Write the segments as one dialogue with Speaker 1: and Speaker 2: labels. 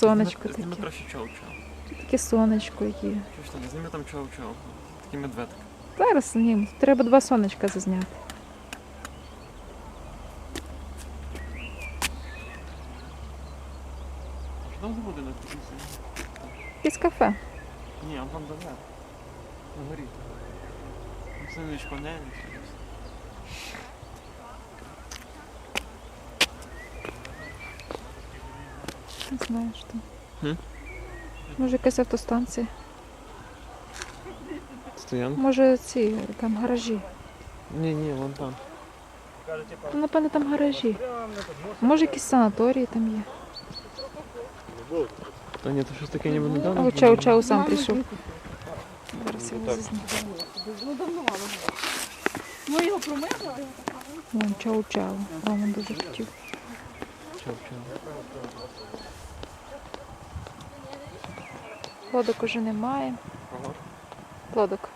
Speaker 1: Сонечко
Speaker 2: Зніми- Зніми
Speaker 1: таке.
Speaker 2: краще чоу-чоу.
Speaker 1: Таке сонечко є.
Speaker 2: Там, зніми там чоу-чоу. Такі медведки.
Speaker 1: Зараз ні, треба два сонечка зазняти.
Speaker 2: Що там за будинок?
Speaker 1: Якесь кафе.
Speaker 2: Ні, а там давай. На горі. Сонечко не, не щось.
Speaker 1: Не знаю, що.
Speaker 2: Хм?
Speaker 1: Може якась автостанція.
Speaker 2: Стоянка?
Speaker 1: Може ці там гаражі.
Speaker 2: Ні, ні, вон там.
Speaker 1: Ну, напевно, там гаражі. Може якісь санаторії там є.
Speaker 2: Та ні, то щось таке ніби недавно. Було.
Speaker 1: чау, чау сам прийшов. Зараз його зазніму.
Speaker 3: Ну. Ми його промили, а
Speaker 1: Вон чау чау. Роман дуже хотів. Лодок уже немає.
Speaker 2: Ага.
Speaker 1: Лодок.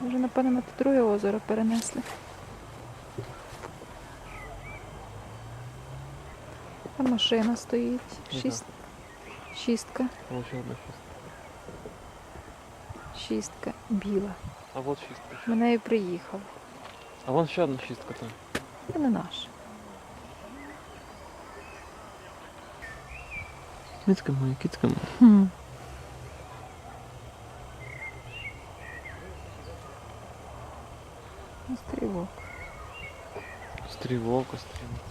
Speaker 1: Вже, напевно, на те друге озеро перенесли. Там машина стоїть.
Speaker 2: Яка?
Speaker 1: Шість... Шістка.
Speaker 2: О, ще одна шістка.
Speaker 1: Шістка. Біла.
Speaker 2: А от шістка.
Speaker 1: Ми нею приїхали.
Speaker 2: А вон ще одна шістка там.
Speaker 1: Це не наш.
Speaker 2: Кицька моя, кицька моя.
Speaker 1: Хм. Стрілок.
Speaker 2: Стрілок, стрілок.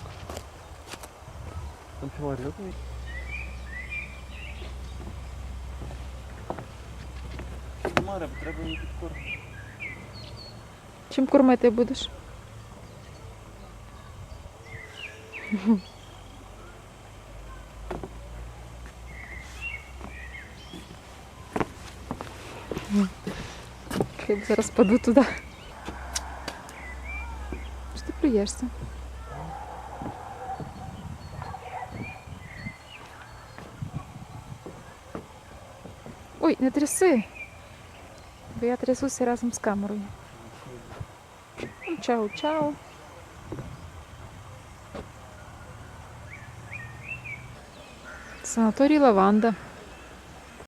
Speaker 2: Там філарет. Маре, треба її підкормити.
Speaker 1: Чим кормити будеш? Я зараз паду туди. Що ти плюєшся? Ой, не тряси. Бо я трясуся разом з камерою. Ну, Чао, чао. Санаторій Лаванда.